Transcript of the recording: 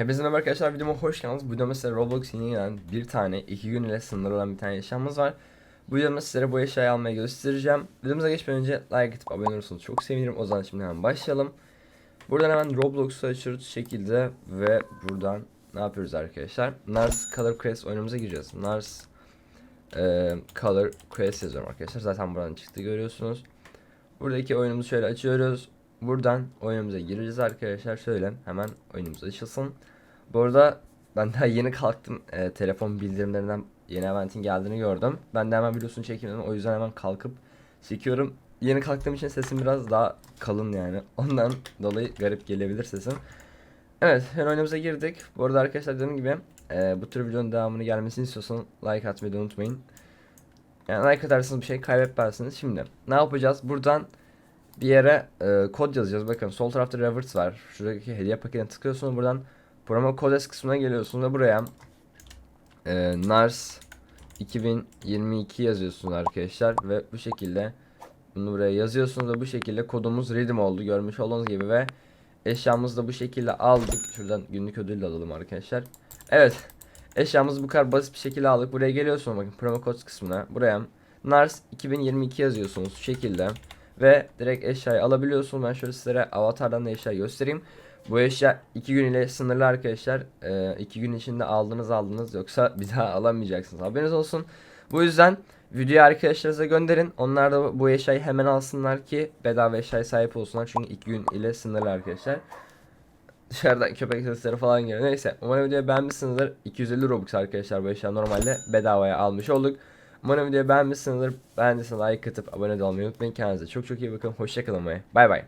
Hepinize merhaba arkadaşlar videoma hoş geldiniz. Bu videomda size Roblox yeni gelen bir tane iki gün ile sınırlı olan bir tane eşyamız var. Bu videomda sizlere bu eşyayı almayı göstereceğim. Videomuza geçmeden önce like atıp abone olursanız çok sevinirim. O zaman şimdi hemen başlayalım. Buradan hemen Roblox'u açıyoruz şekilde ve buradan ne yapıyoruz arkadaşlar? Nars Color Quest oyunumuza gireceğiz. Nars e, Color Quest yazıyorum arkadaşlar. Zaten buradan çıktı görüyorsunuz. Buradaki oyunumuzu şöyle açıyoruz. Buradan oyunumuza gireceğiz arkadaşlar. Şöyle hemen oyunumuz açılsın. Bu arada ben daha yeni kalktım. Ee, telefon bildirimlerinden yeni eventin geldiğini gördüm. Ben de hemen videosunu çekeyim. O yüzden hemen kalkıp çekiyorum. Yeni kalktığım için sesim biraz daha kalın yani. Ondan dolayı garip gelebilir sesim. Evet hemen oyunumuza girdik. Bu arada arkadaşlar dediğim gibi e, bu tür videonun devamını gelmesini istiyorsanız like atmayı unutmayın. Yani like atarsanız bir şey kaybetmezsiniz. Şimdi ne yapacağız? Buradan bir yere e, kod yazacağız. Bakın sol tarafta reverse var. Şuradaki hediye paketine tıklıyorsunuz. Buradan promo codes kısmına geliyorsunuz ve buraya e, NARS 2022 yazıyorsunuz arkadaşlar ve bu şekilde bunu buraya yazıyorsunuz ve bu şekilde kodumuz redeem oldu görmüş olduğunuz gibi ve eşyamızı da bu şekilde aldık. Şuradan günlük ödül alalım arkadaşlar. Evet. Eşyamızı bu kadar basit bir şekilde aldık. Buraya geliyorsunuz bakın promo codes kısmına. Buraya NARS 2022 yazıyorsunuz şu şekilde. Ve direkt eşyayı alabiliyorsun. Ben şöyle sizlere avatardan da eşyayı göstereyim. Bu eşya 2 gün ile sınırlı arkadaşlar. 2 gün içinde aldınız aldınız yoksa bir daha alamayacaksınız. Haberiniz olsun. Bu yüzden videoyu arkadaşlarınıza gönderin. Onlar da bu eşyayı hemen alsınlar ki bedava eşyaya sahip olsunlar. Çünkü 2 gün ile sınırlı arkadaşlar. Dışarıdan köpek sesleri falan geliyor. Neyse umarım videoyu beğenmişsinizdir. 250 Robux arkadaşlar bu eşya normalde bedavaya almış olduk. Umarım videoyu beğenmişsinizdir. Beğendiyseniz like atıp abone olmayı unutmayın. Kendinize çok çok iyi bakın. Hoşçakalın bay bay.